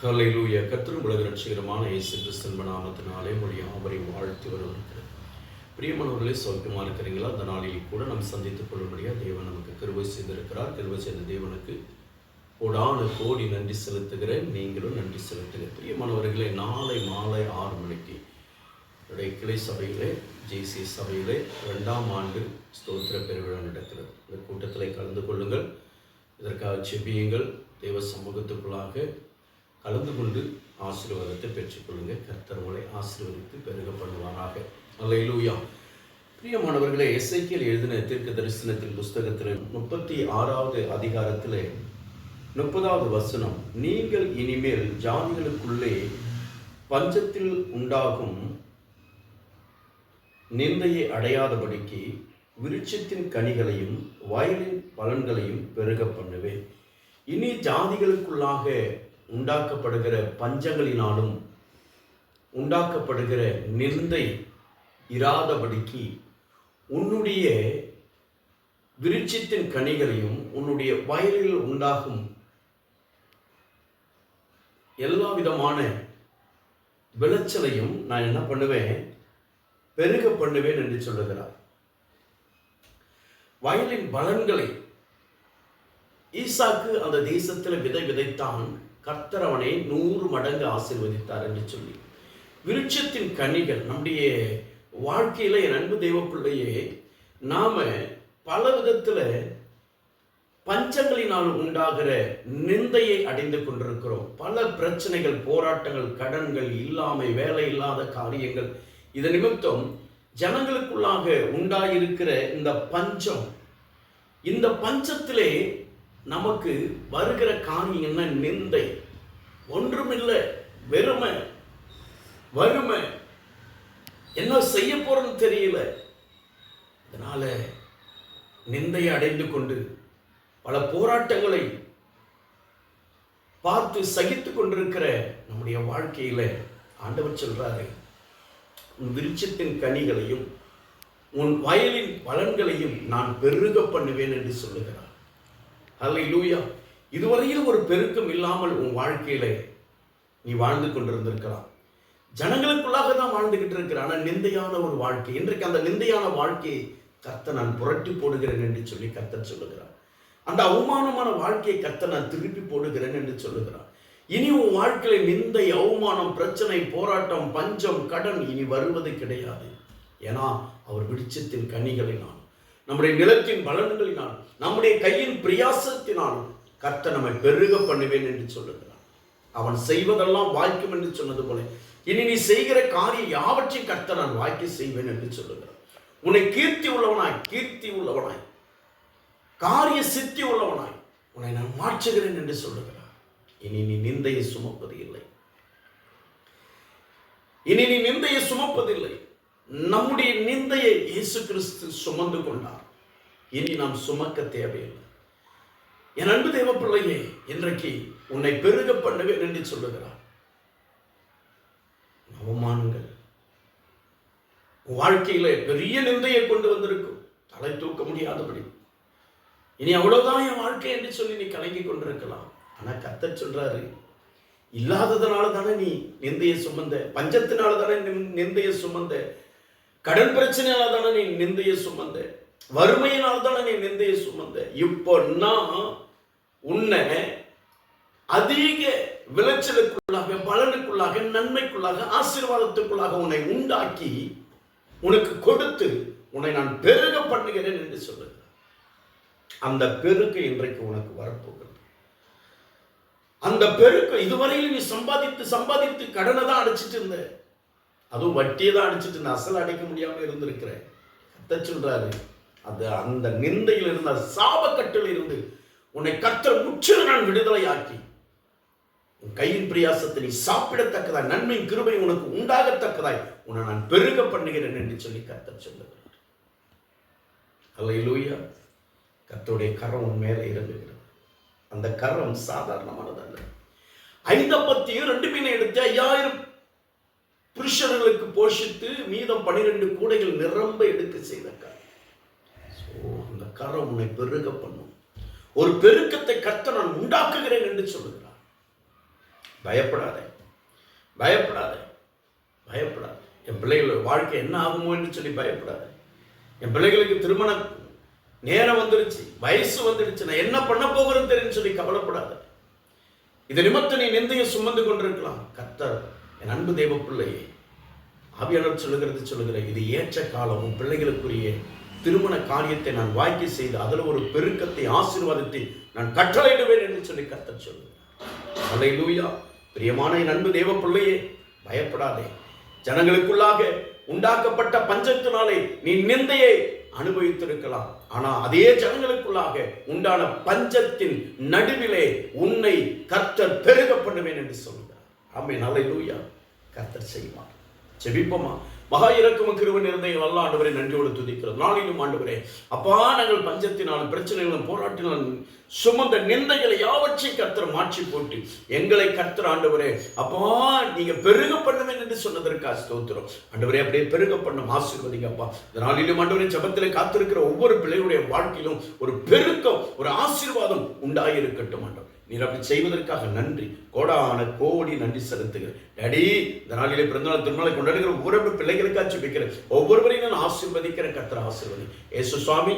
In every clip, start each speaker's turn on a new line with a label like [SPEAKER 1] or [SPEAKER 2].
[SPEAKER 1] காலை லூய கத்திரும் உலக ரட்சகரமான இயேசு கிறிஸ்தன் நாமத்தினாலே மொழியாக அவரை வாழ்த்து வரவிருக்கிறது பிரியமானவர்களே சௌக்கியமாக இருக்கிறீங்களா அந்த நாளில் கூட நாம் சந்தித்துக் கொள்ளும்படியாக தேவன் நமக்கு கிருவை செய்திருக்கிறார். கிருவை செய்த தேவனுக்கு கோடான கோடி நன்றி செலுத்துகிறேன். நீங்களும் நன்றி செலுத்துகிறேன் பிரியமானவர்களே நாளை மாலை ஆறு மணிக்கு என்னுடைய கிளை சபையிலே ஜேசி சபையிலே ரெண்டாம் ஆண்டு ஸ்தோத்திர பெருவிழா நடக்கிறது. இந்த கூட்டத்தில் கலந்து கொள்ளுங்கள். இதற்காக செபியுங்கள். தேவ சமூகத்துக்குள்ளாக கலந்து கொண்டு ஆசீர்வாதத்தை பெற்றுக்கொள்ளுங்கள். கர்த்தர் உங்களை ஆசீர்வதித்து பெருக பண்ணுவாராக அல்லையிலூயா பிரியமானவர்களே எஸ்ஐக்கியல் எழுதின தீர்க்க தரிசனத்தின் புஸ்தகத்தில் முப்பத்தி ஆறாவது அதிகாரத்தில் முப்பதாவது வசனம் நீங்கள் இனிமேல் ஜாதிகளுக்குள்ளே பஞ்சத்தில் உண்டாகும் நிந்தையை அடையாதபடிக்கு விருட்சத்தின் கனிகளையும் வயலின் பலன்களையும் பெருக பண்ணுவேன். இனி ஜாதிகளுக்குள்ளாக உண்டாக்கப்படுகிற பஞ்சங்களினாலும் உண்டாக்கப்படுகிற நிந்தை இராதபடிக்கு உன்னுடைய விருட்சத்தின் கனிகளையும் உன்னுடைய வயலில் உண்டாகும் எல்லா விதமான விளைச்சலையும் நான் என்ன பண்ணுவேன்? பெருக பண்ணுவேன் என்று சொல்லுகிறார். வயலின் பலன்களை ஈசாக்கு அந்த தேசத்தில் விதை விதைத்தான். கர்த்தர் அவனை நூறு மடங்கு ஆசீர்வதித்தார் என்று சொல்லி. விருட்சத்தின் கனிகள் நம்முடைய வாழ்க்கையில் என் அன்பு தெய்வ பிள்ளையே பல விதத்தில் பஞ்சங்களினால் உண்டாகிற நிந்தையை அடைந்து கொண்டிருக்கிறோம். பல பிரச்சனைகள் போராட்டங்கள் கடன்கள் இல்லாமை வேலை இல்லாத காரியங்கள். இது நிமித்தம் ஜனங்களுக்குள்ளாக உண்டாயிருக்கிற இந்த பஞ்சம். இந்த பஞ்சத்திலே நமக்கு வருகிற காரியம் என்ன? நிந்தை. ஒன்றுமில்லை வெறுமை. வறுமை. என்ன செய்ய போறோம்னு தெரியல. அதனால நிந்தையை அடைந்து கொண்டு பல போராட்டங்களை பார்த்து சகித்து கொண்டிருக்கிற நம்முடைய வாழ்க்கையில ஆண்டவர் சொல்றாரு உன் விருட்சத்தின் கனிகளையும் உன் வயலின் பலன்களையும் நான் பெருக பண்ணுவேன் என்று சொல்லுகிறார். அல்ல லூயா இதுவரையில் ஒரு பெருக்கம் இல்லாமல் உன் வாழ்க்கையில நீ வாழ்ந்து கொண்டிருந்திருக்கலாம். ஜனங்களுக்குள்ளாக தான் வாழ்ந்துகிட்டு இருக்கிற ஆனால் நிந்தையான ஒரு வாழ்க்கை. இன்றைக்கு அந்த நிந்தையான வாழ்க்கையை கத்த நான் புரட்டி போடுகிறேன் என்று சொல்லி கத்தர் சொல்லுகிறார். அந்த அவமானமான வாழ்க்கையை கத்த நான் திருப்பி போடுகிறேன் என்று சொல்லுகிறார். இனி உன் வாழ்க்கையில நிந்தை அவமானம் பிரச்சனை போராட்டம் பஞ்சம் கடன் இனி வருவது கிடையாது. ஏன்னா அவர் விடுச்சத்தின் நான் நம்முடைய நிலத்தின் பலன்களினால் நம்முடைய கையின் பிரயாசத்தினால் கர்த்த நம்மை பெருக பண்ணுவேன் என்று சொல்லுகிறான் அவன் செய்வதெல்லாம் வாய்க்கும் என்று சொன்னது போல இனி நீ செய்கிற காரியம் யாவற்றையும் கர்த்த நான் வாய்க்க செய்வேன் என்று சொல்லுகிறான் உன்னை கீர்த்தி உள்ளவனாய் கீர்த்தி உள்ளவனாய் காரிய சித்தி உள்ளவனாய் உன்னை நான் மாற்றுகிறேன் என்று சொல்லுகிறார். இனி நீ நிந்தையை சுமப்பது இல்லை இனி நீ நிந்தையை சுமப்பதில்லை. நம்முடைய நிந்தையை இயேசு கிறிஸ்து சுமந்து கொண்டார். இனி நாம் சுமக்க தேவையில்லை. என் அன்பு தேவ பிள்ளையே இன்றைக்கு உன்னை பெருக பண்ணுவேன் என்று சொல்லுகிறார். அவமானங்கள். வாழ்க்கையில பெரிய நிந்தையை கொண்டு வந்திருக்கும். தலை தூக்க முடியாதபடி. இனி அவ்வளவுதான் என் வாழ்க்கை என்று சொல்லி நீ கலங்கி கொண்டிருக்கலாம். ஆனா கத்த சொல்றாரு இல்லாததுனால தானே நீ நிந்தைய சுமந்த பஞ்சத்தினால தானே நிந்- நிந்தைய சுமந்த கடன் பிரச்சனையால தானே நீ நிந்தைய சுமந்த வறுமையினால் தானே நீ நிந்தைய சுமந்த இப்போ நான் உன்னை அதிக விளைச்சலுக்குள்ளாக பலனுக்குள்ளாக நன்மைக்குள்ளாக ஆசீர்வாதத்துக்குள்ளாக உன்னை உண்டாக்கி உனக்கு கொடுத்து உன்னை நான் பெருக பண்ணுகிறேன் என்று சொல்லுகிறார் அந்த பெருக்கு இன்றைக்கு உனக்கு வரப்போகிறது அந்த பெருக்கு இதுவரையில் நீ சம்பாதித்து சம்பாதித்து கடனை தான் அடைச்சிட்டு இருந்த. அதுவும் வட்டியை தான் அடிச்சிட்டு நான் அசல் அடைக்க முடியாமல் இருந்திருக்கிறேன். கத்த சொல்றாரு அது அந்த நிந்தையில் இருந்த சாபக்கட்டில் இருந்து உன்னை கர்த்தர் முற்றிலும் நான் விடுதலையாக்கி உன் கையின் பிரியாசத்தை நீ சாப்பிடத்தக்கதாய் நன்மை கிருபை உனக்கு உண்டாகத்தக்கதாய் உன்னை நான் பெருக பண்ணுகிறேன் என்று சொல்லி கர்த்தர் சொல்லுகிறார். அல்லையிலூயா கர்த்தருடைய கரம் உன் மேலே இறங்குகிறது. அந்த கரம் சாதாரணமானதல்ல. ஐந்தப்பத்தையும் ரெண்டு மீனை எடுத்து ஐயாயிரம் புருஷர்களுக்கு போஷித்து மீதம் பனிரெண்டு கூடைகள் நிரம்ப எடுக்க செய்த கரம். ஸோ அந்த கரம் உன்னை பெருக பண்ணும். ஒரு பெருக்கத்தை கத்த நான் உண்டாக்குகிறேன் என்று சொல்லுகிறார். பயப்படாதே. பயப்படாதே. பயப்படாத. என் பிள்ளைகள் வாழ்க்கை என்ன ஆகுமோ என்று சொல்லி பயப்படாத. என் பிள்ளைகளுக்கு திருமணம் நேரம் வந்துருச்சு வயசு வந்துடுச்சு நான் என்ன பண்ண போகிறது தெரியும் சொல்லி கவலைப்படாத. இது நிமித்த நீ நிந்தையை சுமந்து கொண்டிருக்கலாம். கத்தர் என் அன்பு தெய்வ பிள்ளையே ஆவியாளர் சொல்லுகிறது சொல்லுகிற இது ஏற்ற காலம் உன் பிள்ளைகளுக்குரிய திருமண காரியத்தை நான் வாய்க்கு செய்து அதில் ஒரு பெருக்கத்தை ஆசீர்வாதத்தை நான் கற்றளையிடுவேன் என்று சொல்லி கர்த்தர் சொல்லுகிறார். அல்லேலூயா. பிரியமான என் அன்பு தேவ பிள்ளையே பயப்படாதே. ஜனங்களுக்குள்ளாக உண்டாக்கப்பட்ட பஞ்சத்தினாலே நீ நிந்தையை அனுபவித்திருக்கலாம். ஆனால் அதே ஜனங்களுக்குள்ளாக உண்டான பஞ்சத்தின் நடுவிலே உன்னை கர்த்தர் பெருக பண்ணுவேன் என்று சொல்லுங்கள் ஆமே நல்ல கர்த்தர் செய்வார். செபிப்போமா மகா இறக்கும் கிருவ எங்கள் நல்ல ஆண்டவரை நன்றியோடு துதிக்கிறோம். நாளிலும் ஆண்டவரே அப்பா நாங்கள் பஞ்சத்தினாலும் பிரச்சனைகளும் போராட்டினாலும் சுமந்த நிந்தைகளை யாவற்றையும் கர்த்தர் மாற்றி போட்டு எங்களை கர்த்தர் ஆண்டவரே அப்பா நீங்க பெருக பண்ணுவேன் என்று சொன்னதற்காக ஸ்தோத்திரம். ஆண்டவரே அப்படியே பெருக பண்ணும் ஆசீர்வதிங்க அப்பா. இந்த நாளிலும் ஆண்டவரே ஜபத்திலே காத்திருக்கிற ஒவ்வொரு பிள்ளையுடைய வாழ்க்கையிலும் ஒரு பெருக்கம் ஒரு ஆசீர்வாதம் உண்டாயிருக்கட்டும் ஆண்டவர். நீர் அப்படி செய்வதற்காக நன்றி. கோடான கோடி நன்றி செலுத்துகிறேன். டேடி இந்த நாளிலே பிறந்தநாள் திருநாளை கொண்டாடுகிற ஒவ்வொரு பிள்ளைகளுக்காச்சும் வைக்கிறேன் ஒவ்வொருவரையும் நான் ஆசிர்வதிக்கிறேன் கத்திர ஆசிர்வதி. ஏசு சுவாமி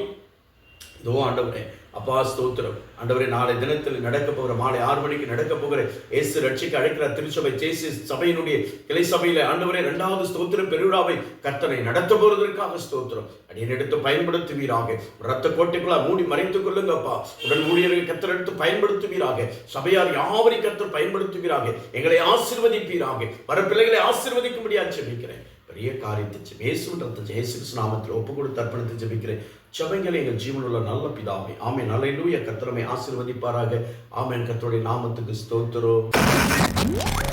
[SPEAKER 1] இதுவும் ஆண்டவரே அப்பா ஸ்தோத்திரம். அண்டவரே நாளை தினத்தில் நடக்க போகிற மாலை ஆறு மணிக்கு நடக்க போகிற இயேசு ரட்சிக்கு அழைக்கிற திருச்சபை ஜேசி சபையினுடைய கிளை சபையில ஆண்டவரே இரண்டாவது ஸ்தோத்திரம் பெருவிழாவை கர்த்தனை நடத்த போவதற்காக ஸ்தோத்திரம். அடியன் எடுத்து பயன்படுத்துவீராக. ரத்த கோட்டைக்குள்ள மூடி மறைத்துக் கொள்ளுங்கப்பா. உடன் ஊழியர்கள் கத்தர் எடுத்து பயன்படுத்துவீராக. சபையார் யாவரை கத்தர் பயன்படுத்துவீராக. எங்களை ஆசிர்வதிப்பீராக. வர பிள்ளைகளை ஆசிர்வதிக்கும்படியா ஜெபிக்கிறேன். பெரிய காரியத்தை ஜெபி- இயேசுவின் இயேசு நாமத்தில் ஒப்பு கொடுத்து அர்ப்பணித்து ஜெபிக்கிறேன். ஜெபங்களை எங்கள் ஜீவனுள்ள நல்ல பிதாமை ஆமேன். நல்ல என் கத்திரமை ஆசீர்வதிப்பாராக. ஆமேன். கத்தருடைய நாமத்துக்கு ஸ்தோத்திரம்.